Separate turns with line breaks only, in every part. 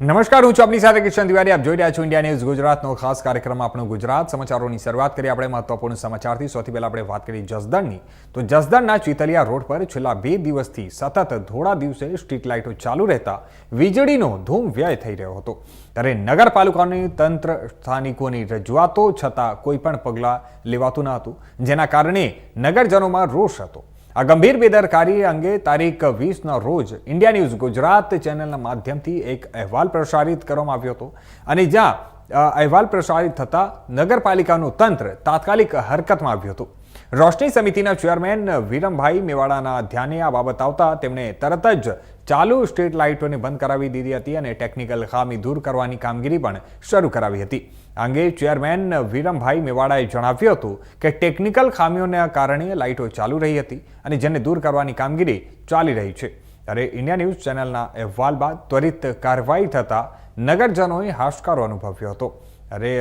નમસ્કાર, હું છું આપની સાથે કિશન તિવારી. આપ જોઈ રહ્યા છો ઇન્ડિયા ન્યૂઝ ગુજરાતનો ખાસ કાર્યક્રમ આપણો ગુજરાત. સમાચારોની શરૂઆત કરી આપણે મહત્વપૂર્ણ સમાચારથી. સૌથી પહેલાં આપણે વાત કરી જસદણની. તો જસદણના ચિતલિયા રોડ પર છેલ્લા બે દિવસથી સતત થોડા દિવસે સ્ટ્રીટ લાઇટો ચાલુ રહેતા વીજળીનો ધૂમ વ્યય થઈ રહ્યો હતો. ત્યારે નગરપાલિકાની તંત્ર સ્થાનિકોની રજૂઆતો છતાં કોઈ પણ પગલાં લેવાતું ન હતું, જેના કારણે નગરજનોમાં રોષ હતો. આ ગંભીર બેદરકારી અંગે તારીખ વીસના રોજ ઇન્ડિયા ન્યૂઝ ગુજરાત ચેનલના માધ્યમથી એક અહેવાલ પ્રસારિત કરવામાં આવ્યો હતો. અને જ્યાં અહેવાલ પ્રસારિત થતાં નગરપાલિકાનું તંત્ર તાત્કાલિક હરકતમાં આવ્યું હતું. રોશની સમિતિના ચેરમેન વિરમભાઈ મેવાડાના ધ્યાને આ બાબત આવતા તેમણે તરત જ ચાલુ સ્ટ્રીટ લાઇટોને બંધ કરાવી દીધી હતી અને ટેકનિકલ ખામી દૂર કરવાની કામગીરી પણ શરૂ કરાવી હતી. આ અંગે ચેરમેન વિરમભાઈ મેવાડાએ જણાવ્યું હતું કે ટેકનિકલ ખામીઓના કારણે લાઇટો ચાલુ રહી હતી અને જેને દૂર કરવાની કામગીરી ચાલી રહી છે. ત્યારે ઇન્ડિયા ન્યૂઝ ચેનલના અહેવાલ બાદ ત્વરિત કાર્યવાહી થતાં નગરજનોએ હાશકારો અનુભવ્યો હતો. અરે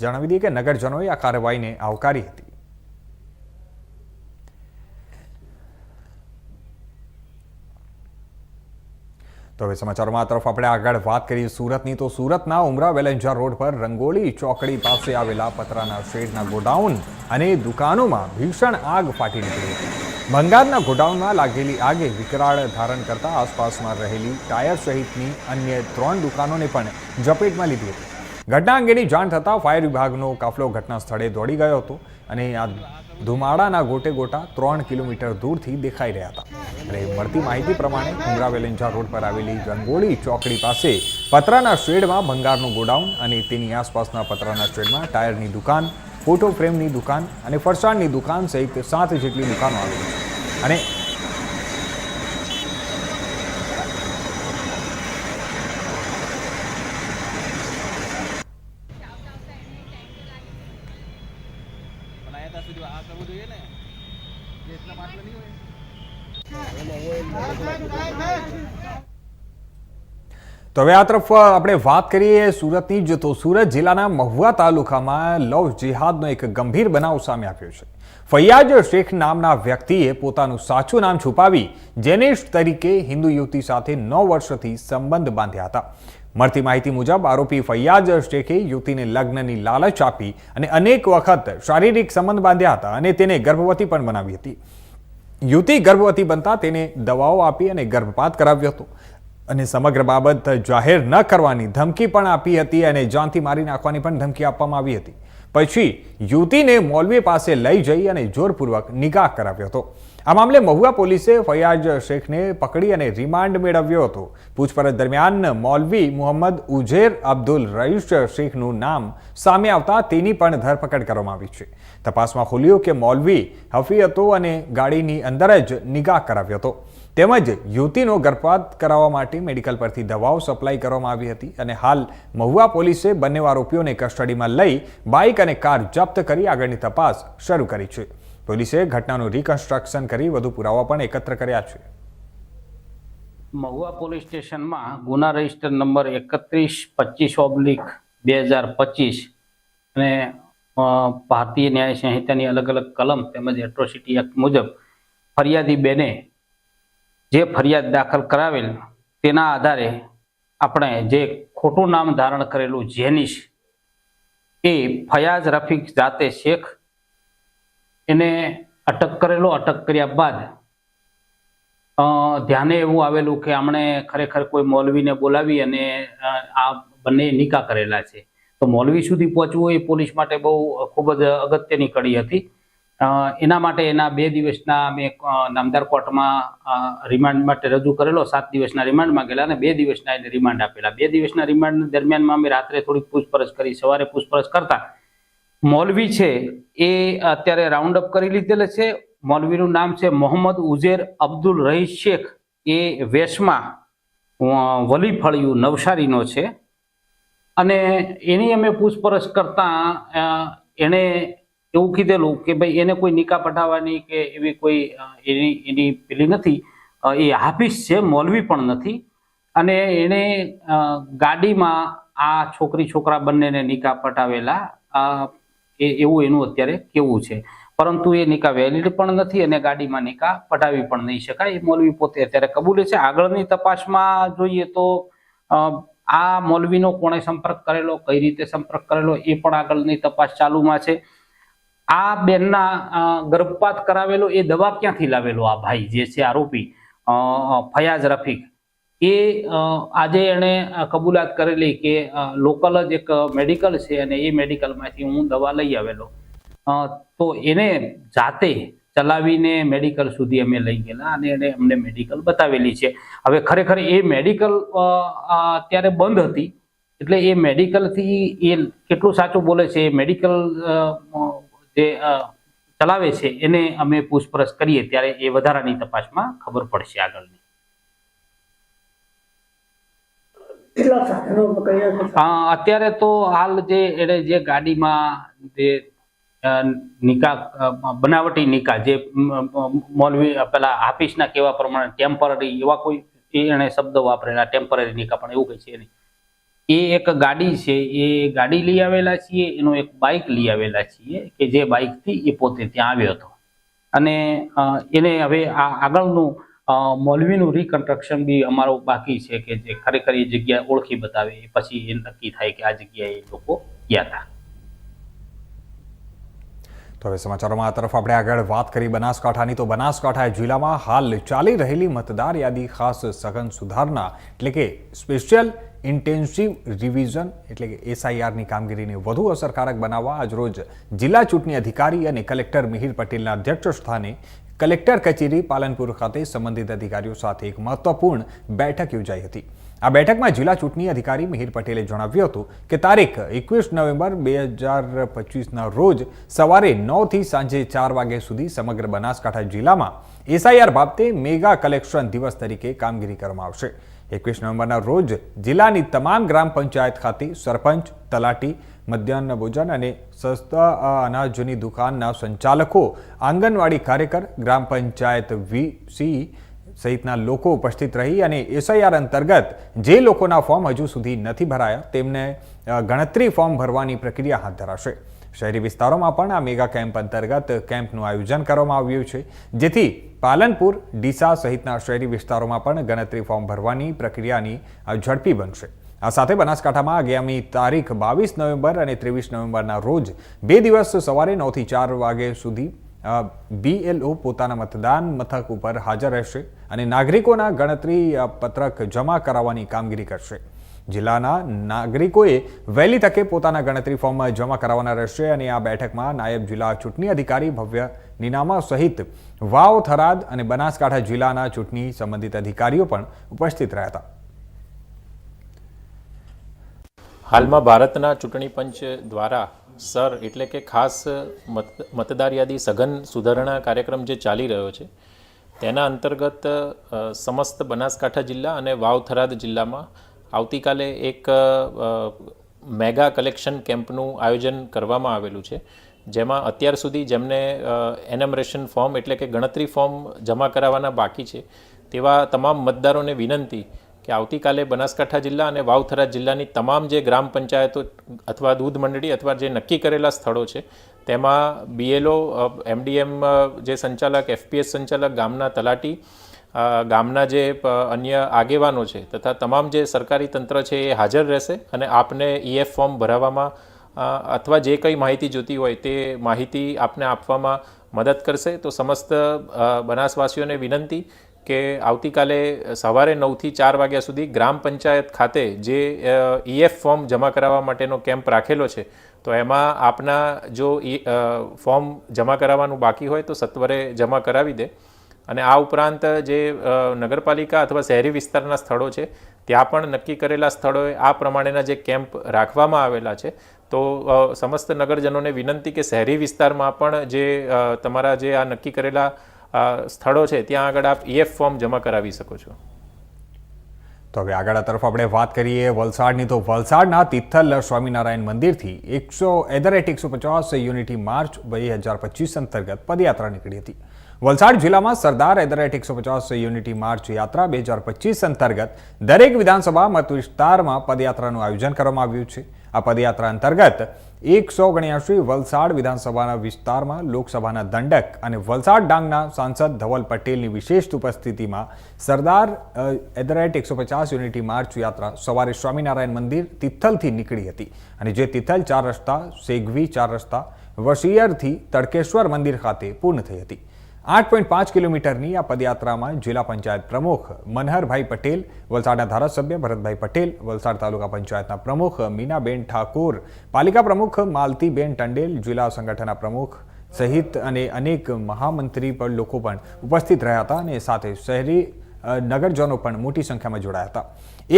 જણાવી દઈએ કે નગરજનોએ આ કાર્યવાહીને આવકારી હતી. તો હવે સમાચારોમાં તરફ આપણે આગળ વાત કરીએ સુરતની. તો સુરતના ઉમરા વેલેન્જા રોડ પર રંગોળી ચોકડી પાસે આવેલા પતરાના શેડના ગોડાઉન અને દુકાનોમાં ભીષણ આગ ફાટી નીકળી હતી. ભંગારના ગોડાઉનમાં લાગેલી આગે વિકરાળ ધારણ કરતા આસપાસમાં રહેલી ટાયર સહિતની અન્ય ત્રણ દુકાનોને પણ ઝપેટમાં લીધી હતી. ઘટના અંગેની જાણ થતાં ફાયર વિભાગનો કાફલો ઘટના સ્થળે દોડી ગયો હતો અને આ ધુમાડાના ગોટે ગોટા ત્રણ કિલોમીટર દૂરથી દેખાઈ રહ્યા હતા. અને મળતી માહિતી પ્રમાણે ઉમરા રોડ પર આવેલી રંગોળી ચોકડી પાસે પતરાના શેડમાં ભંગારનું ગોડાઉન અને તેની આસપાસના પતરાના શેડમાં ટાયરની દુકાન, ફોટો ફ્રેમની દુકાન અને ફરસાણની દુકાન સહિત સાત જેટલી દુકાનો આવેલી અને
પણ અહીંયા ત્યાં સુધી આ કરવું જોઈએ ને ગેસના બાટલા નહીં હોય
તો હવે આ તરફ આપણે વાત કરીએ સુરતની જ. તો સુરત જિલ્લાના મહુવા તાલુકામાં લવ જિહાદનો એક ગંભીર બનાવ સામે આવ્યો છે. ફૈયાજ શેખ નામના વ્યક્તિએ પોતાનું સાચું નામ છુપાવી જેનેશ તરીકે હિન્દુ યુવતી સાથે નવ વર્ષથી સંબંધ બાંધ્યા હતા. મળતી માહિતી મુજબ, આરોપી ફૈયાજ શેખે યુવતીને લગ્નની લાલચ આપી અને અનેક વખત શારીરિક સંબંધ બાંધ્યા હતા અને તેને ગર્ભવતી પણ બનાવી હતી. યુવતી ગર્ભવતી બનતા તેને દવાઓ આપી અને ગર્ભપાત કરાવ્યો હતો. અને સમગ્ર બાબત જાહેર ન કરવાની ધમકી પણ આપી હતી અને જાનથી મારી નાખવાની પણ ધમકી આપવામાં આવી હતી. પછી યુવતીને મૌલવી પાસે લઈ જઈ અને જોરપૂર્વક નિકાહ કરાવ્યો હતો. આ મામલે મહુવા પોલીસે ફૈયાજ શેખને પકડી અને રિમાન્ડ મેળવ્યો હતો. પૂછપરછ દરમિયાન મૌલવી મોહમ્મદ ઉજેર અબ્દુલ રઈશ શેખનું નામ સામે આવતા તેની પણ ધરપકડ કરવામાં આવી છે. તપાસમાં ખુલ્યું કે મૌલવી હફી હતો અને ગાડીની અંદર જ નિગાહ કરાવ્યો હતો. તેમજ યુવતીનો ગર્ભપાત કરાવવા માટે મેડિકલ પરથી દવાઓ સપ્લાય કરવામાં આવી હતી અને હાલ મહુવા પોલીસે બંને આરોપીઓને કસ્ટડીમાં લઈ બાઇક અને કાર જપ્ત કરી આગળની તપાસ શરૂ કરી છે. પોલીસે ઘટનાનું રિકન્સ્ટ્રક્શન કરી વધુ પુરાવા પણ એકત્ર કર્યા છે.
મહુવા પોલીસ સ્ટેશનમાં ગુના રજિસ્ટર નંબર એકત્રીસ, પચીસ ઓબ્લિક, બે હજાર પચીસ અને ભારતીય ન્યાય સંહિતાની અલગ અલગ કલમ તેમજ એટ્રોસિટી એક્ટ મુજબ ફરિયાદી બેને જે ફરિયાદ દાખલ કરાવેલ, તેના આધારે આપણે જે ખોટું નામ ધારણ કરેલું જેનિશ, એ ફયાઝ રફીક જાતે શેખ, એને અટક કરેલો, અટક કર્યા બાદ ધ્યાને એવું આવેલું કે આમણે ખરેખર કોઈ મૌલવીને બોલાવી અને આ બંને નિકા કરેલા છે. તો મૌલવી સુધી પહોંચવું એ પોલીસ માટે બહુ ખૂબ જ અગત્યની કડી હતી. એના માટે એના બે દિવસના અમે નામદાર કોર્ટમાં રિમાન્ડ માટે રજૂ કરેલો. સાત દિવસના રિમાન્ડમાં ગયેલા અને બે દિવસના એને રિમાન્ડ આપેલા. બે દિવસના રિમાન્ડ દરમિયાનમાં અમે રાત્રે થોડીક પૂછપરછ કરી, સવારે પૂછપરછ કરતા. મૌલવી છે એ અત્યારે રાઉન્ડ અપ કરી લીધેલ છે. મૌલવીનું નામ છે મોહમ્મદ ઉઝેર અબ્દુલ રહી શેખ. એ વેશમાં વલી ફળિયું નવસારીનો છે. અને એની અમે પૂછપરછ કરતા એણે એવું કીધેલું કે ભાઈ એને કોઈ નિકા પઢાવવાની કે એવી કોઈ એની એની પેલી નથી. એ હાફિઝ છે, મોલવી પણ નથી. અને એણે ગાડીમાં આ છોકરી, છોકરા બંનેને નિકા પટાવેલા એ, એવું એનું અત્યારે કેવું છે. પરંતુ એ નિકા વેલિડ પણ નથી અને ગાડીમાં નિકા પટાવી પણ નહીં શકાય. એ મૌલવી પોતે અત્યારે કબૂલે છે. આગળની તપાસમાં જોઈએ તો આ મોલવીનો કોણે સંપર્ક કરેલો, કઈ રીતે સંપર્ક કરેલો, એ પણ આગળની તપાસ ચાલુમાં છે. આ બેનના ગર્ભપાત કરાવેલો, એ દવા ક્યાંથી લાવેલો? આ ભાઈ જે છે આરોપી ફયાઝ રફીક. એ આજે એણે કબૂલાત કરેલી કે લોકલ જ એક મેડિકલ છે અને એ મેડિકલમાંથી હું દવા લઈ આવેલો. તો એને જાતે ચલાવીને મેડિકલ સુધી અમે લઈ ગયેલા અને એને અમને મેડિકલ બતાવેલી છે. હવે ખરેખર એ મેડિકલ અત્યારે બંધ હતી. એટલે એ મેડિકલથી એ કેટલું સાચું બોલે છે? એ મેડિકલ જે ચલાવે છે એને અમે પૂછપરછ કરીએ ત્યારે એ વધારાની તપાસમાં ખબર પડશે આગળની. અત્યારે તો હાલ જે એને જે ગાડીમાં જે નિકા બનાવટી નિકા જે મ, મ, પેલા હાફિસના કેવા પ્રમાણે ટેમ્પરરી એવા કોઈ એને શબ્દો વાપરેલા ટેમ્પરરી નિકા પણ એવું કઈ છે નહીં. એ એક ગાડી છે, એ ગાડી લઈ આવેલા છીએ, એનો એક બાઇક લઈ આવેલા છીએ, કે જે બાઇકથી એ પોતે ત્યાં આવ્યો હતો. અને એને હવે આ આગળનું મોલવીનું રિકન્સ્ટ્રક્શન બી અમારું બાકી છે કે જે ખરેખર એ જગ્યા ઓળખી બતાવે, એ પછી એ નક્કી થાય કે આ જગ્યાએ એ લોકો ગયા હતા.
તો હવે સમાચારોમાં આ તરફ આપણે આગળ વાત કરી બનાસકાંઠાની. તો બનાસકાંઠા જિલ્લામાં હાલ ચાલી રહેલી મતદાર યાદી ખાસ સઘન સુધારણા એટલે કે સ્પેશિયલ ઇન્ટેન્સિવ રિવિઝન એટલે કે એસઆઈઆરની કામગીરીને વધુ અસરકારક બનાવવા આજરોજ જિલ્લા ચૂંટણી અધિકારી અને કલેક્ટર મિહિર પટેલના અધ્યક્ષ સ્થાને કલેક્ટર કચેરી પાલનપુર ખાતે સંબંધિત અધિકારીઓ સાથે એક મહત્વપૂર્ણ બેઠક યોજાઈ હતી. આ બેઠકમાં જિલ્લા ચૂંટણી અધિકારી મિહિર પટેલે જણાવ્યું હતું કે તારીખ એકવીસ નવેમ્બર બે હજાર પચીસના રોજ સવારે નવથી સાંજે ચાર વાગ્યા સુધી સમગ્ર બનાસકાંઠા જિલ્લામાં એસઆઈઆર બાબતે મેગા કલેક્શન દિવસ તરીકે કામગીરી કરવામાં આવશે. એકવીસ નવેમ્બરના રોજ જિલ્લાની તમામ ગ્રામ પંચાયત ખાતે સરપંચ, તલાટી, મધ્યાહન ભોજન અને સસ્તા અનાજની દુકાનના સંચાલકો, આંગણવાડી કાર્યકર, ગ્રામ પંચાયત વીસી સહિતના લોકો ઉપસ્થિત રહી અને એસઆઈઆર અંતર્ગત જે લોકોના ફોર્મ હજુ સુધી નથી ભરાયા, તેમને ગણતરી ફોર્મ ભરવાની પ્રક્રિયા હાથ ધરાશે. શહેરી વિસ્તારોમાં પણ આ મેગા કેમ્પ અંતર્ગત કેમ્પનું આયોજન કરવામાં આવ્યું છે. જેથી પાલનપુર, ડીસા સહિતના શહેરી વિસ્તારોમાં પણ ગણતરી ફોર્મ ભરવાની પ્રક્રિયાની ઝડપી બનશે. આ સાથે બનાસકાંઠામાં આગામી તારીખ બાવીસ નવેમ્બર અને ત્રેવીસ નવેમ્બરના રોજ બે દિવસ સવારે નવથી ચાર વાગે સુધી બીએલઓ પોતાના મતદાન મથક ઉપર હાજર રહેશે અને નાગરિકોના ગણતરી પત્રક જમા કરાવવાની કામગીરી કરશે. જિલ્લાના નાગરિકોએ વહેલી તકે પોતાના ગણતરી ફોર્મ જમા કરાવવાના રહેશે અને આ બેઠકમાં નાયબ જિલ્લા ચૂંટણી અધિકારી ભવ્ય નીનામા સહિત વાવ, થરાદ અને બનાસકાંઠા જિલ્લાના ચૂંટણી સંબંધિત અધિકારીઓ પણ ઉપસ્થિત રહ્યા હતા.
હાલમાં ભારતના ચૂંટણી પંચ દ્વારા સર એટલે કે ખાસ મત, મતદાર યાદી સઘન સુધારણા કાર્યક્રમ જે ચાલી રહ્યો છે, તેના અંતર્ગત સમસ્ત બનાસકાંઠા જિલ્લા અને વાવ, થરાદ જિલ્લામાં આવતીકાલે એક મેગા કલેક્શન કેમ્પનું આયોજન કરવામાં આવેલું છે, જેમાં અત્યાર સુધી જેમને એનમરેશન ફોર્મ એટલે કે ગણતરી ફોર્મ જમા કરાવવાના બાકી છે, તેવા તમામ મતદારોને વિનંતી કે આવતીકાલે બનાસકાંઠા જિલ્લા અને વાવથરા જિલ્લાની તમામ જે ગ્રામ પંચાયતો અથવા દૂધ મંડળી અથવા જે નક્કી કરેલા સ્થળો છે, તેમાં બીએલઓ એમડીએમ જે સંચાલક એફપીએસ સંચાલક, ગામના તલાટી ગામના જે અન્ય આગેવાનો છે તથા તમામ જે સરકારી તંત્ર છે એ હાજર રહેશે અને આપને ઈએફ ફોર્મ ભરાવવામાં અથવા જે કંઈ માહિતી જોતી હોય તે માહિતી આપને આપવામાં મદદ કરશે. તો સમસ્ત બનાસવાસીઓને વિનંતી કે આવતીકાલે સવારે નવથી ચાર વાગ્યા સુધી ગ્રામ પંચાયત ખાતે જે ઈએફ ફોર્મ જમા કરાવવા માટેનો કેમ્પ રાખેલો છે, તો એમાં આપના જો ફોર્મ જમા કરાવવાનું બાકી હોય તો સત્વરે જમા કરાવી દે. અને આ ઉપરાંત જે નગરપાલિકા અથવા શહેરી વિસ્તારના સ્થળો છે, ત્યાં પણ નક્કી કરેલા સ્થળોએ આ પ્રમાણેના જે કેમ્પ રાખવામાં આવેલા છે, તો સમસ્ત નગરજનોને વિનંતી કે શહેરી વિસ્તારમાં પણ જે તમારા જે આ નક્કી કરેલા સ્થળો છે, ત્યાં આગળ આપ ઈએફ ફોર્મ જમા કરાવી શકો છો.
તો હવે આગળ તરફ આપણે વાત કરીએ વલસાડની. તો વલસાડના તિથલ સ્વામિનારાયણ મંદિરથી એકસો એટ એકસો પચાસ યુનિટી માર્ચ બે હજાર પચીસ અંતર્ગત પદયાત્રા નીકળી હતી. વલસાડ જિલ્લામાં સરદાર એટ ધ રેટ એકસો પચાસ યુનિટી માર્ચ યાત્રા બે હજાર પચીસ અંતર્ગત દરેક વિધાનસભા મત વિસ્તારમાં પદયાત્રાનું આયોજન કરવામાં આવ્યું છે. આ પદયાત્રા અંતર્ગત એકસો ગણ્યાસી વલસાડ વિધાનસભાના વિસ્તારમાં લોકસભાના દંડક અને વલસાડ ડાંગના સાંસદ ધવલ પટેલની વિશેષ ઉપસ્થિતિમાં સરદાર એટ ધ રેટ એકસો પચાસ યુનિટી માર્ચ યાત્રા સવારે સ્વામિનારાયણ મંદિર તિથલથી નીકળી હતી અને જે તિથલ ચાર રસ્તા, સેગવી ચાર રસ્તા, વશિયરથી તડકેશ્વર મંદિર ખાતે પૂર્ણ થઈ હતી. આઠ પોઈન્ટ પાંચ કિલોમીટરની આ પદયાત્રામાં જિલ્લા પંચાયત પ્રમુખ મનહરભાઈ પટેલ, વલસાડના ધારાસભ્ય ભરતભાઈ પટેલ, વલસાડ તાલુકા પંચાયતના પ્રમુખ મીનાબેન ઠાકોર, પાલિકા પ્રમુખ માલતીબેન ટંડેલ, જિલ્લા સંગઠનના પ્રમુખ સહિત અને અનેક મહામંત્રી પણ લોકો પણ ઉપસ્થિત રહ્યા હતા અને સાથે શહેરી નગરજનો પણ મોટી સંખ્યામાં જોડાયા હતા.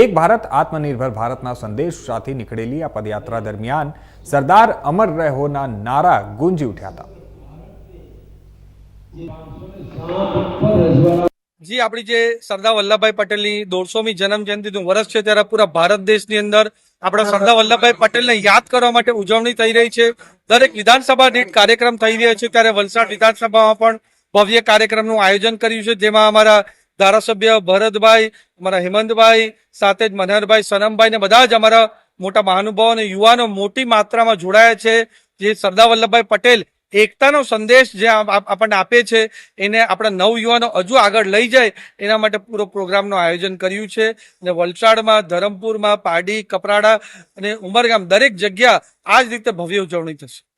એક ભારત આત્મનિર્ભર ભારતના સંદેશ સાથે નીકળેલી આ પદયાત્રા દરમિયાન સરદાર અમર રહોના નારા ગુંજી ઉઠ્યા હતા.
જી, આપણી જે સરદાર વલ્લભભાઈ પટેલની દોઢસોમી જન્મ જયંતિનું વર્ષ છે ત્યારે પૂરા ભારત દેશની અંદર આપણા સરદાર વલ્લભભાઈ પટેલને યાદ કરવા માટે ઉજવણી થઈ રહી છે. દરેક વિધાનસભા દીઠ કાર્યક્રમ થઈ રહ્યો છે ત્યારે વલસાડ વિધાનસભામાં પણ ભવ્ય કાર્યક્રમનું આયોજન કર્યું છે, જેમાં અમારા ધારાસભ્ય ભરતભાઈ, અમારા હેમંતભાઈ, સાથે જ મનહરભાઈ, સનમભાઈ ને બધા જ અમારા મોટા મહાનુભાવો અને યુવાનો મોટી માત્રામાં જોડાયા છે. જે સરદાર વલ્લભભાઈ પટેલ એકતાનો સંદેશ જે આપ- આપ- આપણને આપે છે, એને આપણા નવયુવાનો હજુ આગળ લઈ જાય, એના માટે પૂરો પ્રોગ્રામનું આયોજન કર્યું છે. અને વલસાડમાં, ધરમપુરમાં પાડી કપરાડા અને ઉમરગામ દરેક જગ્યા આ જ રીતે ભવ્ય ઉજવણી થશે.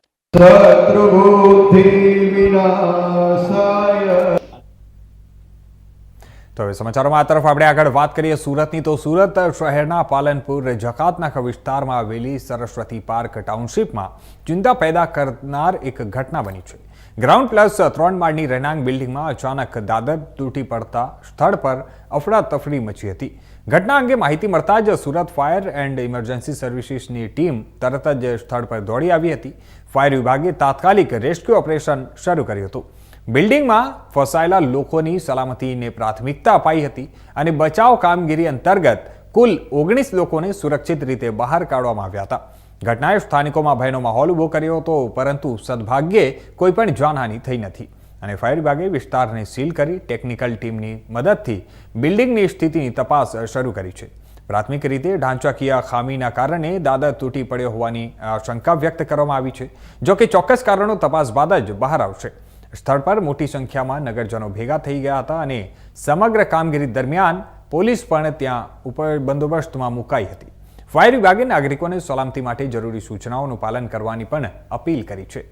તો હવે સમાચારોમાં આ તરફ આપણે આગળ વાત કરીએ સુરતની. તો સુરત શહેરના પાલનપુર જકાતનાકા વિસ્તારમાં આવેલી સરસ્વતી પાર્ક ટાઉનશીપમાં ચિંતા પેદા કરનાર એક ઘટના બની છે. ગ્રાઉન્ડ પ્લસ ત્રણ માળની રહેણાંક બિલ્ડિંગમાં અચાનક દાદર તૂટી પડતા સ્થળ પર અફડાતફડી મચી હતી. ઘટના અંગે માહિતી મળતા જ સુરત ફાયર એન્ડ ઇમરજન્સી સર્વિસીસની ટીમ તરત જ સ્થળ પર દોડી આવી હતી. ફાયર વિભાગે તાત્કાલિક રેસ્ક્યુ ઓપરેશન શરૂ કર્યું હતું. બિલ્ડિંગમાં ફસાયેલા લોકોની સલામતીને પ્રાથમિકતા અપાઈ હતી અને બચાવ કામગીરી અંતર્ગત કુલ ઓગણીસ લોકોને સુરક્ષિત રીતે બહાર કાઢવામાં આવ્યા હતા. ઘટનાએ સ્થાનિકોમાં ભયનો માહોલ ઊભો કર્યો હતો, પરંતુ સદભાગ્યે કોઈ પણ જાનહાનિ થઈ નથી. અને ફાયર વિભાગે વિસ્તારને સીલ કરી ટેકનિકલ ટીમની મદદથી બિલ્ડિંગની સ્થિતિની તપાસ શરૂ કરી છે. પ્રાથમિક રીતે ઢાંચાકીય ખામીના કારણે દાદર તૂટી પડ્યો હોવાની આશંકા વ્યક્ત કરવામાં આવી છે, જો કે ચોક્કસ કારણો તપાસ બાદ જ બહાર આવશે. સ્થળ પર મોટી સંખ્યામાં નગરજનો ભેગા થઈ ગયા હતા અને સમગ્ર કામગીરી દરમિયાન પોલીસ પણ ત્યાં ઉપર બંદોબસ્તમાં મુકાઈ હતી. ફાયર વિભાગે નાગરિકોને સલામતી માટે જરૂરી સૂચનાઓનું પાલન કરવાની પણ અપીલ કરી છે.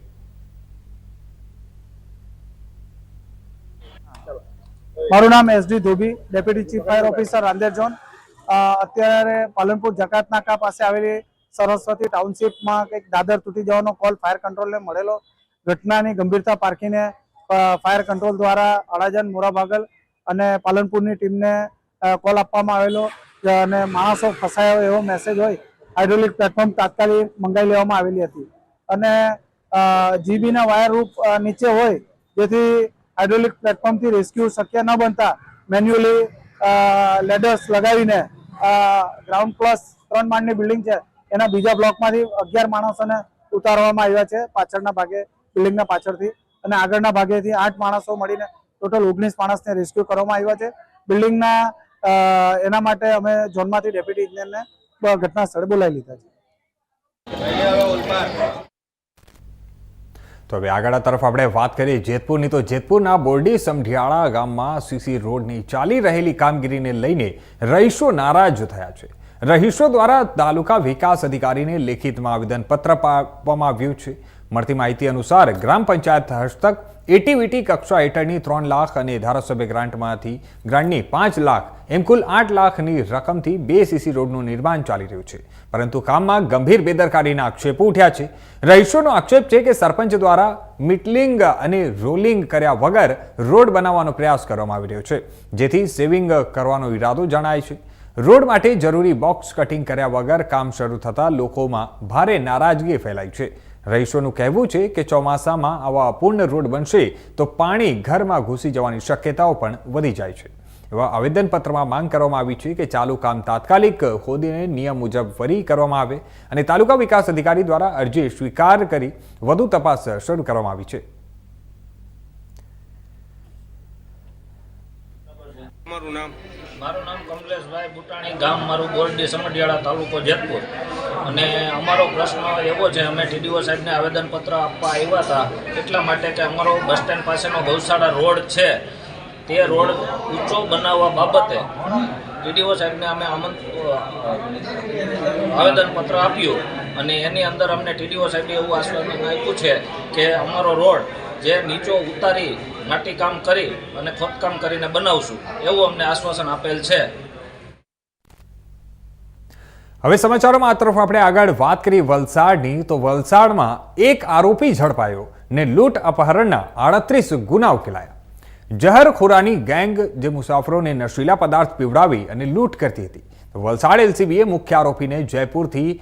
મારું નામ S D Dhobi, deputy chief fire officer Rander zone. અત્યારે પાલનપુર જકાત નાકા પાસે આવેલી સરસ્વતી ટાઉનશીપમાં કંઈક દાદર તૂટી જવાનો કોલ ફાયર કંટ્રોલને મળેલો. ઘટનાની ગંભીરતા પારખીને ફાયર કંટ્રોલ દ્વારા અડાજન મોરાભાગલ અને પાલનપુરની ટીમને કોલ આપવામાં આવેલો અને માણસો ફસાયો એવો મેસેજ હોય હાઇડ્રોલિક પ્લેટફોર્મ તાત્કાલિક મંગાવી લેવામાં આવેલી હતી. અને જીબીના વાયર રૂપ નીચે હોય, જેથી હાઇડ્રોલિક પ્લેટફોર્મથી રેસ્ક્યુ શક્ય ન બનતા મેન્યુઅલી લેડર્સ લગાવીને ગ્રાઉન્ડ પ્લસ ત્રણ માળની બિલ્ડિંગ છે, એના બીજા બ્લોકમાંથી અગિયાર માણસોને ઉતારવામાં આવ્યા છે, પાછળના ભાગે બિલ્ડિંગના પાછળથી અને આગળના ભાગેથી આઠ માણસો મળીને ટોટલ ઓગણીસ માણસને રેસ્ક્યુ કરવામાં આવ્યા છે. બિલ્ડિંગના એના માટે અમે ઝોનમાંથી ડેપ્યુટી ઇજનેરને ઘટના બોલાવી લીધા છે.
તો હવે આગળ તરફ આપણે વાત કરીએ જેતપુરની. તો જેતપુરના બોરડી સમઢિયાળા ગામમાં સીસી રોડની ચાલી રહેલી કામગીરીને લઈને રહીશો નારાજ થયા છે. રહીશો દ્વારા તાલુકા વિકાસ અધિકારીને લેખિતમાં આવેદનપત્ર પત્ર આપવામાં આવ્યું છે. મળતી માહિતી અનુસાર ગ્રામ પંચાયત હસ્તક એટીવીટી કક્ષા હેઠળની ત્રણ લાખ અને ધારાસભ્ય ગ્રાન્ટમાંથી ગ્રાન્ટની પાંચ લાખ, એમ કુલ આઠ લાખની રકમથી બે સીસી રોડનું નિર્માણ ચાલી રહ્યું છે. પરંતુ કામમાં ગંભીર બેદરકારીના આક્ષેપો ઉઠ્યા છે. રહીશોનો આક્ષેપ છે કે સરપંચ દ્વારા મિટલિંગ અને રોલિંગ કર્યા વગર રોડ બનાવવાનો પ્રયાસ કરવામાં આવી રહ્યો છે. જેથી સેવિંગ કરવાનો ઈરાદો જણાય છે. રોડ માટે જરૂરી બોક્સ કટિંગ કર્યા વગર કામ શરૂ થતાં લોકોમાં ભારે નારાજગી ફેલાઈ છે. રહીશોનું કહેવું છે કે ચોમાસામાં આવા અપૂર્ણ રોડ બનશે તો પાણી ઘરમાં ઘૂસી જવાની શક્યતાઓ પણ વધી જાય છે. એવા આવેદનપત્રમાં માંગ કરવામાં આવી છે કે ચાલુ કામ તાત્કાલિક ખોદીને નિયમ મુજબ ફરી કરવામાં આવે અને તાલુકા વિકાસ અધિકારી દ્વારા અરજી સ્વીકાર કરી વધુ તપાસ શરૂ કરવામાં આવી છે.
મારું નામ કમલેશભાઈ બુટાણી ગામ, મારું બોરડી સમઢિયાળા તાલુકો જેતપુર. અને અમારો પ્રશ્ન એવો છે, અમે ટીડીઓ સાહેબને આવેદનપત્ર આપવા આવ્યા હતા, એટલા માટે કે અમારો બસ સ્ટેન્ડ પાસેનો ગૌશાળા રોડ છે, તે રોડ ઊંચો બનાવવા બાબતે ટીડીઓ સાહેબને અમે આમંત, આવેદનપત્ર આપ્યું. અને એની અંદર અમને ટીડીઓ સાહેબે એવું આશ્વાસન આપ્યું છે કે અમારો રોડ જે નીચો ઉતારી માટીકામ કરી અને ખોદકામ કરીને બનાવશું, એવું અમને આશ્વાસન આપેલ છે.
હવે સમાચારોમાં આ તરફ આપણે આગળ વાત કરી વલસાડની. તો વલસાડમાં એક આરોપી ઝડપાયો ને લૂંટ અપહરણના આડત્રીસ ગુના ઉકેલાયા. જહરખોરાની ગેંગ જે મુસાફરોને નશીલા પદાર્થ પીવડાવી અને લૂંટ કરતી હતી. વલસાડ એલસીબીએ મુખ્ય આરોપીને જયપુરથી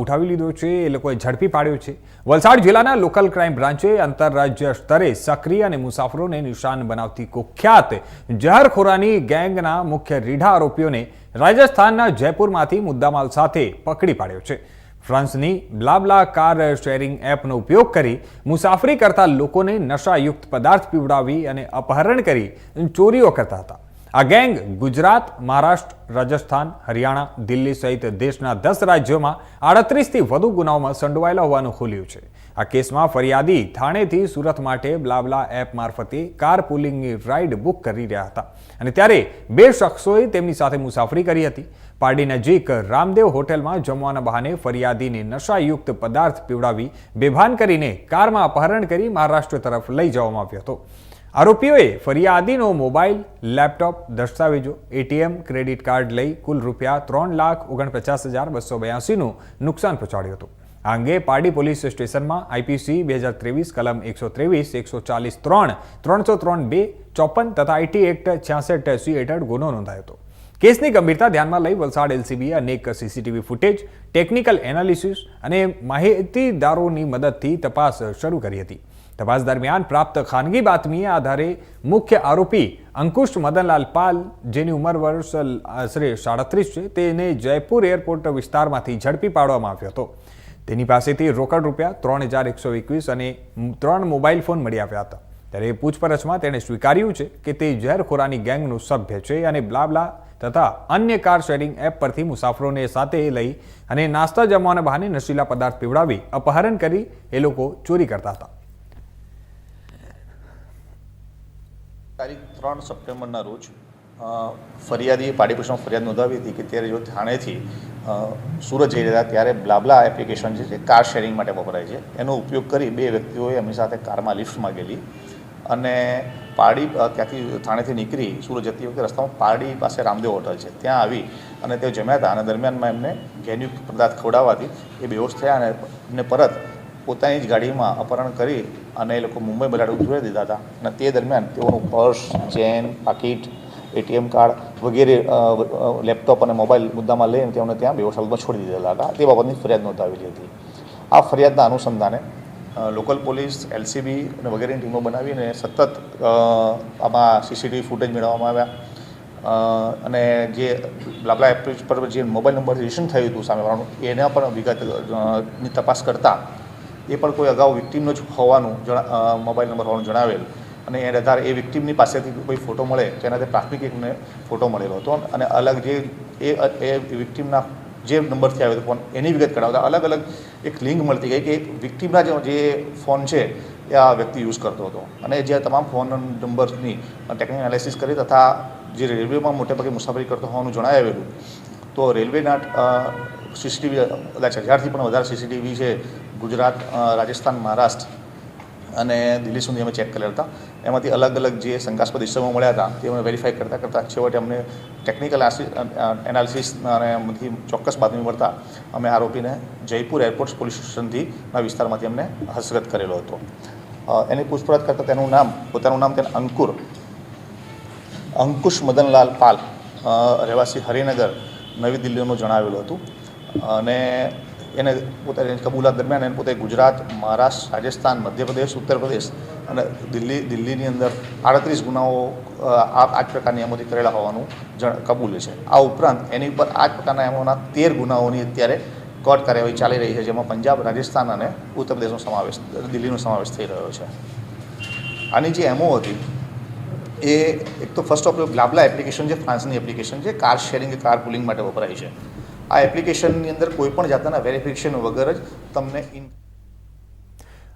ઉઠાવી લીધો છે. એ લોકોએ ઝડપી પાડ્યો છે. વલસાડ જિલ્લાના લોકલ ક્રાઇમ બ્રાન્ચે આંતરરાજ્ય સ્તરે સક્રિય અને મુસાફરોને નિશાન બનાવતી કુખ્યાત જહરખોરાની ગેંગના મુખ્ય રીઢા આરોપીઓને રાજસ્થાનના જયપુરમાંથી મુદ્દામાલ સાથે પકડી પાડ્યો છે. ફ્રાન્સની બ્લાબલા કાર શેરિંગ એપનો ઉપયોગ કરી મુસાફરી કરતા લોકોને નશાયુક્ત પદાર્થ પીવડાવી અને અપહરણ કરી ચોરીઓ કરતા હતા. આ ગેંગ ગુજરાત, મહારાષ્ટ્ર, રાજસ્થાન, હરિયાણા, દિલ્હી સહિત દેશના દસ રાજ્યોમાં આડત્રીસથી વધુ ગુનાઓમાં સંડોવાયેલા હોવાનું ખુલ્યું છે. આ કેસમાં ફરિયાદી થાણેથી સુરત માટે બ્લાબલા એપ મારફતે કાર પુલિંગની રાઇડ બુક કરી રહ્યા હતા અને ત્યારે બે શખ્સોએ તેમની સાથે મુસાફરી કરી હતી. પારડી નજીક રામદેવ હોટેલમાં જમવાના બહાને ફરિયાદીને નશાયુક્ત પદાર્થ પીવડાવી બેભાન કરીને કારમાં અપહરણ કરી મહારાષ્ટ્ર તરફ લઈ જવામાં આવ્યો હતો. આરોપીઓએ ફરિયાદીનો મોબાઈલ, લેપટોપ દસ્તાવેજો એટીએમ, ક્રેડિટ કાર્ડ લઈ કુલ રૂપિયા ત્રણ લાખ ઓગણપચાસ હજાર બસો બ્યાસીનું નુકસાન પહોંચાડ્યું હતું. આ અંગે પારડી પોલીસ સ્ટેશનમાં આઈપીસી બે હજાર ત્રેવીસ, કલમ એકસો ત્રેવીસ, એકસો ચાલીસ ત્રણ, ત્રણસો ત્રણ બે, ચોપન તથા આઈટી એક્ટ છ્યાસઠ સી હેઠળ ગુનો નોંધાયો હતો. કેસની ગંભીરતા ધ્યાનમાં લઈ વલસાડ એલસીબીએ અનેક સીસીટીવી ફૂટેજ, ટેકનિકલ એનાલિસિસ અને માહિતીદારોની મદદથી તપાસ શરૂ કરી હતી. તપાસ દરમિયાન પ્રાપ્ત ખાનગી બાતમીએ આધારે મુખ્ય આરોપી અંકુશ મદનલાલ પાલ, જેની ઉંમર વર્ષ આશરે સાડત્રીસ છે, તેને જયપુર એરપોર્ટ વિસ્તારમાંથી ઝડપી પાડવામાં આવ્યો હતો. તેની પાસેથી રોકડ રૂપિયા ત્રણ હજાર એકસો એકવીસ અને ત્રણ મોબાઈલ ફોન મળી આવ્યા હતા. ત્યારે પૂછપરછમાં તેણે સ્વીકાર્યું છે કે તે ઝેરખોરાની ગેંગનું સભ્ય છે અને બ્લાબલા તથા અન્ય કાર શેરિંગ એપ પરથી મુસાફરોને સાથે લઈ અને નાસ્તા જમવાના બહાને નશીલા પદાર્થ પીવડાવી અપહરણ કરી એ લોકો ચોરી કરતા હતા.
તારીખ ત્રણ સપ્ટેમ્બરના રોજ ફરિયાદી ફરિયાદીએ ફરિયાદ નોંધાવી હતી કે ત્યારે જો થાણેથી સુરત જઈ રહ્યા ત્યારે બ્લાબલા એપ્લિકેશન છે જે કાર શેરિંગ માટે વપરાય છે. એનો ઉપયોગ કરી બે વ્યક્તિઓએ એમની સાથે કારમાં લિફ્ટ માગેલી અને પારડી ત્યાંથી થાણેથી નીકળી સુરત જતી વખતે રસ્તામાં પારડી પાસે રામદેવ હોટલ છે. ત્યાં આવી અને તેઓ જમ્યા હતા અને દરમિયાનમાં એમને ઘેન્યુ પદાર્થ ખવડાવવાથી એ બેહોશ થયા અને એમને પરત પોતાની જ ગાડીમાં અપહરણ કરી અને એ લોકો મુંબઈ બરાડ ઉતરી દીધા હતા. અને તે દરમિયાન તેઓનું પર્સ, ચેન, પાકીટ, એટીએમ કાર્ડ વગેરે લેપટોપ અને મોબાઈલ મુદ્દામાં લઈને તેઓને ત્યાં બેહોશ હાલતમાં છોડી દીધેલા હતા. તે બાબતની ફરિયાદ નોંધાવેલી હતી. આ ફરિયાદના અનુસંધાને લોકલ પોલીસ, એલસીબી અને વગેરેની ટીમો બનાવીને સતત આમાં સીસીટીવી ફૂટેજ મેળવવામાં આવ્યા. અને જે લાબલા એપ પર જે મોબાઈલ નંબર રજીસ્ટ્રેશન થયું હતું સામેવાળાનું એના પણ વિગતની તપાસ કરતાં એ પણ કોઈ અગાઉ વિક્ટીમનો જ હોવાનું મોબાઈલ નંબર હોવાનું જણાવેલ. અને એ આધારે એ વિક્ટીમની પાસેથી કોઈ ફોટો મળે તેનાથી પ્રાથમિક એકને ફોટો મળેલો હતો. અને અલગ જે, એ એ વિક્ટીમના જે નંબરથી આવ્યો હતો ફોન, એની વિગત કઢાવતા અલગ અલગ એક લિંક મળતી ગઈ કે વિક્ટીમના જે ફોન છે, એ આ વ્યક્તિ યુઝ કરતો હતો. અને જે તમામ ફોન નંબરની ટેકનિકલ એનાલિસિસ કરી તથા જે રેલવેમાં મોટેભાગે મુસાફરી કરતો હોવાનું જણાવેલું તો રેલવેના સીસીટીવી કદાચ હજારથી પણ વધારે સીસીટીવી છે ગુજરાત રાજસ્થાન, મહારાષ્ટ્ર અને દિલ્હી સુધી અમે ચેક કરેલા હતા. એમાંથી અલગ અલગ જે શંકાસ્પદ ઇસમો મળ્યા હતા, તે અમે વેરીફાઈ કરતાં કરતાં છેવટે અમને ટેકનિકલ એનાલિસિસ અને એમાંથી ચોક્કસ બાતમી મળતા અમે આરોપીને જયપુર એરપોર્ટ પોલીસ સ્ટેશનથી ના વિસ્તારમાંથી અમને હસ્તગત કરેલો હતો. એની પૂછપરછ કરતાં તેનું નામ, પોતાનું નામ તેને અંકુર, અંકુશ મદનલાલ પાલ રહેવાસી હરિનગર નવી દિલ્હીનું જણાવેલું હતું. અને એને પોતાની કબૂલાત દરમિયાન એને પોતે ગુજરાત, મહારાષ્ટ્ર, રાજસ્થાન, મધ્યપ્રદેશ ઉત્તર પ્રદેશ અને દિલ્હી, દિલ્હીની અંદર આડત્રીસ ગુનાઓ આ જ પ્રકારની એમોથી કરેલા હોવાનું જણ કબૂલે છે. આ ઉપરાંત એની ઉપર આ જ પ્રકારના એમોના તેર ગુનાઓની અત્યારે કોર્ટ કાર્યવાહી ચાલી રહી છે, જેમાં પંજાબ, રાજસ્થાન અને ઉત્તર પ્રદેશનો સમાવેશ, દિલ્હીનો સમાવેશ થઈ રહ્યો છે. આની જે એમો હતી, એ એક તો first of all BlaBla application છે ફ્રાન્સની એપ્લિકેશન છે કાર શેરિંગ કાર પુલિંગ માટે વપરાય છે. આ એપ્લિકેશનની અંદર કોઈ પણ જાતના વેરિફિકેશન વગર જ તમને ઇન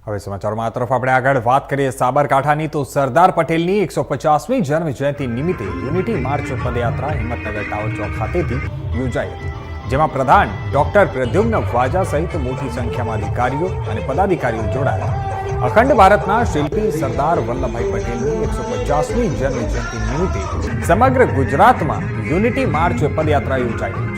હવે સમાચારોમાં આ તરફ આપણે આગળ વાત કરીએ સાબરકાંઠાની, તો સરદાર પટેલની એકસો પચાસમી જન્મ જયંતિ નિમિત્તે યુનિટી માર્ચ પદયાત્રા હિંમતનગર ટાવર ચોક ખાતેથી યોજાઈ હતી, જેમાં પ્રધાન ડોક્ટર પ્રદ્યુમ્ન વાજા સહિત મોટી સંખ્યામાં અધિકારીઓ અને પદાધિકારીઓ જોડાયા અખંડ ભારતના શિલ્પી સરદાર વલ્લભભાઈ પટેલની એકસો પચાસમી જન્મ જયંતિ નિમિત્તે સમગ્ર ગુજરાતમાં યુનિટી માર્ચ પદયાત્રા યોજાઈ.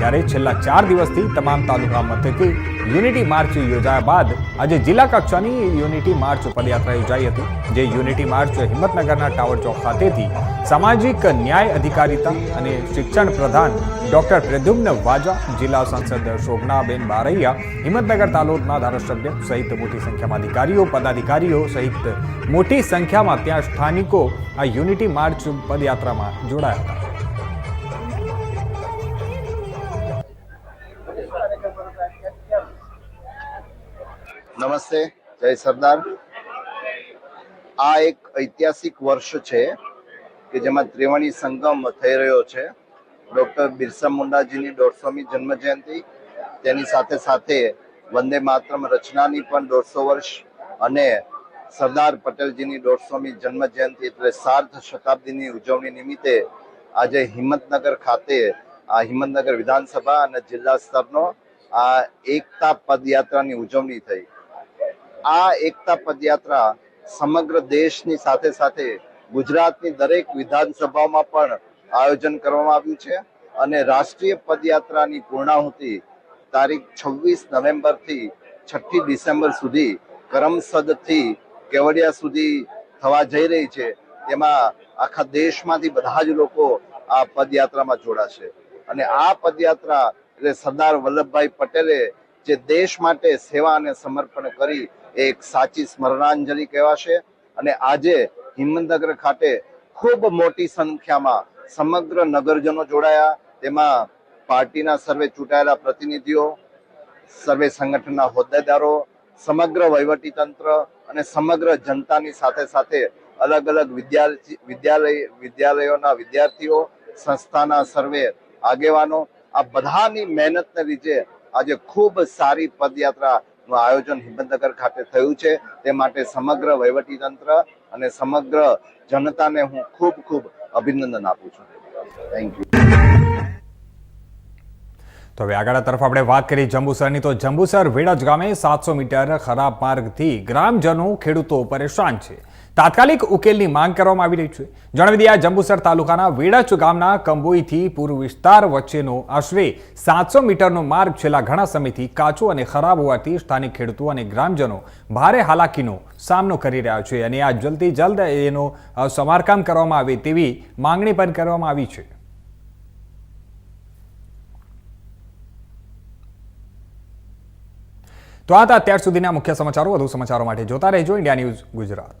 ત્યારે છેલ્લા ચાર દિવસથી તમામ તાલુકા મથકે યુનિટી માર્ચ યોજાયા બાદ આજે જિલ્લા કક્ષાની યુનિટી માર્ચ પદયાત્રા યોજાઈ હતી, જે યુનિટી માર્ચ હિંમતનગરના ટાવર ચોક ખાતેથી સામાજિક ન્યાય અધિકારીતા અને શિક્ષણ પ્રધાન ડોક્ટર પ્રદ્યુમ્ન વાજા, જિલ્લા સાંસદ શોભનાબેન બારૈયા, હિંમતનગર તાલુકના ધારાસભ્ય સહિત મોટી સંખ્યામાં અધિકારીઓ, પદાધિકારીઓ સહિત મોટી સંખ્યામાં ત્યાં સ્થાનિકો આ યુનિટી માર્ચ પદયાત્રામાં જોડાયા હતા.
નમસ્તે, જય સરદાર. આ એક ઐતિહાસિક વર્ષ છે કે જેમાં ત્રિવેણી સંગમ થઈ રહ્યો છે. ડોક્ટર બિરસા મુંડાજીની દોઢસોમી જન્મ જયંતિ તેની સાથે સાથે વંદે માતરમ રચનાની પણ દોઢસો વર્ષ અને સરદાર પટેલજીની દોઢસોમી જન્મ જયંતિ એટલે સાર્ધ શતાબ્દીની ઉજવણી નિમિત્તે આજે હિંમતનગર ખાતે, આ હિંમતનગર વિધાનસભા અને જિલ્લા સ્તરનો આ એકતા પદયાત્રાની ઉજવણી થઈ. આ એકતા પદયાત્રા સમગ્ર દેશની સાથે સાથે ગુજરાતની દરેક વિધાનસભામાં પણ આયોજન કરવામાં આવ્યું છે અને રાષ્ટ્રીય પદયાત્રાની પૂર્ણાહુતિ તારીખ છવ્વીસ નવેમ્બરથી છઠ્ઠી ડિસેમ્બર સુધી કરમસદથી કેવડિયા સુધી થવા જઈ રહી છે. તેમાં આખા દેશમાંથી બધા જ લોકો આ પદયાત્રામાં જોડાશે. અને આ પદયાત્રા એટલે સરદાર વલ્લભભાઈ પટેલે જે દેશ માટે સેવા અને સમર્પણ કરી એ એક સાચી સ્મરણાંજલિ કહેવાશે. અને આજે હિંમતનગર ખાતે ખૂબ મોટી સંખ્યામાં સમગ્ર નગરજનો જોડાયા. તેમાં પાર્ટીના સર્વે ચૂંટાયેલા પ્રતિનિધિઓ, સર્વે સંગઠનના હોદ્દેદારો, સમગ્ર વહીવટી તંત્ર અને સમગ્ર જનતાની સાથે સાથે અલગ અલગ વિદ્યાર્થી વિદ્યાલય, વિદ્યાલયોના વિદ્યાર્થીઓ, સંસ્થાના સર્વે આગેવાનો, આ બધાની મહેનતને લીધે આજે ખૂબ સારી પદયાત્રાનું આયોજન હિંમતનગર ખાતે થયું છે. તે માટે સમગ્ર વહીવટીતંત્ર અને સમગ્ર જનતાને હું ખૂબ ખૂબ અભિનંદન આપું છું. થેન્ક યુ
તો હવે આગળ તરફ આપણે વાત કરી જંબુસરની. તો જંબુસર વેડજ ગામે સાતસો મીટર ખરાબ માર્ગથી ગ્રામજનો ખેડૂતો પરેશાન છે. તાત્કાલિક ઉકેલની માંગ કરવામાં આવી રહી છે. જણાવી દઈએ જંબુસર તાલુકાના વેડચ ગામના કંબોઈથી પૂર્વ વિસ્તાર વચ્ચેનો આશરે સાતસો મીટરનો માર્ગ છેલ્લા ઘણા સમયથી કાચો અને ખરાબ હોવાથી સ્થાનિક ખેડૂતો અને ગ્રામજનો ભારે હાલાકીનો સામનો કરી રહ્યા છે અને આ જલ્દી જલ્દ એનો સમારકામ કરવામાં આવે તેવી માંગણી પણ કરવામાં આવી છે. તો આ હતા અત્યાર સુધીના મુખ્ય સમાચારો. વધુ સમાચારો માટે જોતા રહેજો. India news Gujarat.